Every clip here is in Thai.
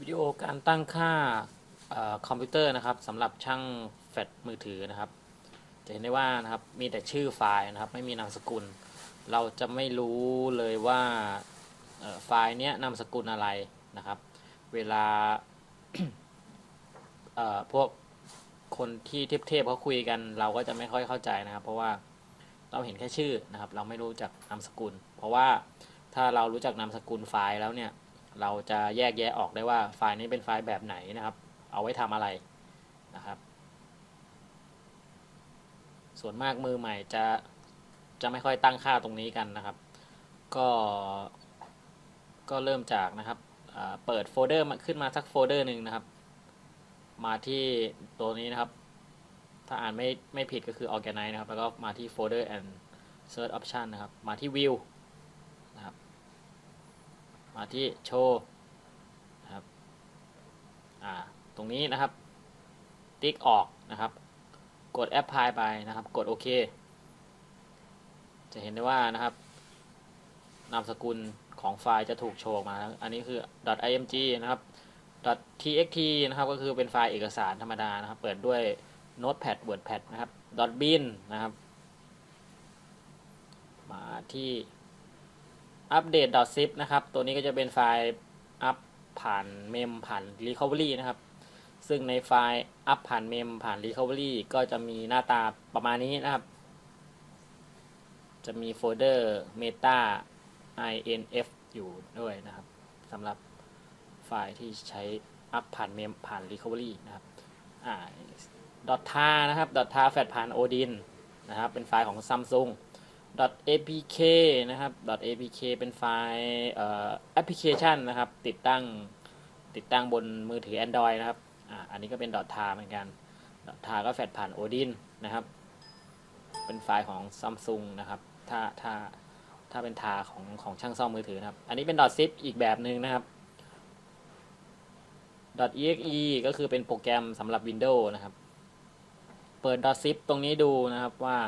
วิดีโอการตั้งค่าอคอมพิวเตอร์นะครับสำหรับช่างแฟลชมือถือนะครับ จะเห็นได้ว่านะครับมีแต่ชื่อไฟล์นะครับ ไม่มีนามสกุล เราจะไม่รู้เลยว่าไฟล์เนี้ยนามสกุลอะไรนะครับ เวลาพวกคนที่เทพๆเขาคุยกัน เราก็จะไม่ค่อยเข้าใจนะครับ เพราะว่าเราเห็นแค่ชื่อนะครับ เราไม่รู้จักนามสกุล เพราะว่าถ้าเรารู้จักนามสกุลไฟล์แล้วเนี่ย เราจะแยกแยะออกได้ว่าไฟล์นี้เป็นไฟล์แบบไหนนะครับ เอาไว้ทำอะไรนะครับ ส่วนมากมือใหม่จะจะไม่ค่อยตั้งค่าตรงนี้กันนะครับ ก็ก็เริ่มจากนะครับเปิดโฟลเดอร์มาขึ้นมาสักโฟลเดอร์หนึ่งนะครับ มาที่ตัวนี้นะครับ ถ้าอ่านไม่ไม่ผิดก็คือ organize นะครับ แล้วก็มาที่ folder and search option นะครับ มาที่ view มาที่โชว์นะครับอ่าตรงนี้นะครับ ติ๊กออกนะครับ กด apply ไปนะครับ กดโอเค จะเห็นได้ว่านะครับ นามสกุลของไฟล์จะถูกโชว์มา อันนี้คือ .img นะครับ .txt นะครับก็คือเป็นไฟล์เอกสารธรรมดานะครับ เปิดด้วย Notepad WordPad นะครับ .bin นะครับ มาที่ update .zip นะครับ ตัวนี้ก็จะเป็นไฟล์อัพผ่านเมมผ่าน recovery นะครับ ซึ่งในไฟล์อัพผ่านเมมผ่าน recovery ก็จะมีหน้าตาประมาณนี้นะครับ จะมีโฟลเดอร์ meta inf อยู่ด้วยนะครับสำหรับไฟล์ที่ใช้อัพผ่านเมมผ่าน recovery นะครับอ่า .tar นะครับ .tar แฟลผ่าน odin นะครับ เป็นไฟล์ของ Samsung .apk นะครับ .apk เป็นไฟล์แอปพลิเคชันนะครับ ติดตั้งติดตั้งบนมือถือ Android นะครับอ่าอันนี้ก็เป็น .tar เหมือนกัน .tar ก็แฟลผ่าน odin นะครับ เป็นไฟล์ของ Samsung นะครับ ถ้าถ้าถ้าเป็นทาของของช่างซ่อมมือถือนะครับ อันนี้เป็น .zip อีกแบบหนึ่งนะครับ .exe ก็คือเป็นโปรแกรมสำหรับ Windows นะครับ เปิด .zip ตรงนี้ดูนะครับว่า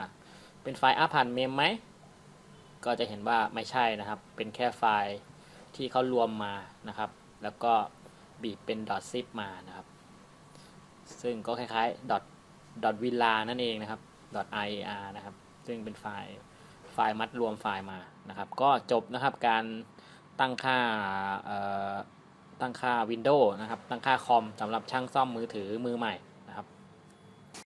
เป็นไฟล์อัพผ่านเมมไหม ก็จะเห็นว่าไม่ใช่นะครับ เป็นแค่ไฟล์ที่เขารวมมานะครับ แล้วก็บีบเป็น .zip มานะครับ ซึ่งก็คล้ายๆ dot villa นั่นเองนะครับ .iar นะครับ ซึ่งเป็นไฟล์ไฟล์มัดรวมไฟล์มานะครับ ก็จบนะครับการตั้งค่าตั้งค่า Windows นะครับ ตั้งค่าคอมสำหรับช่างซ่อมมือถือมือใหม่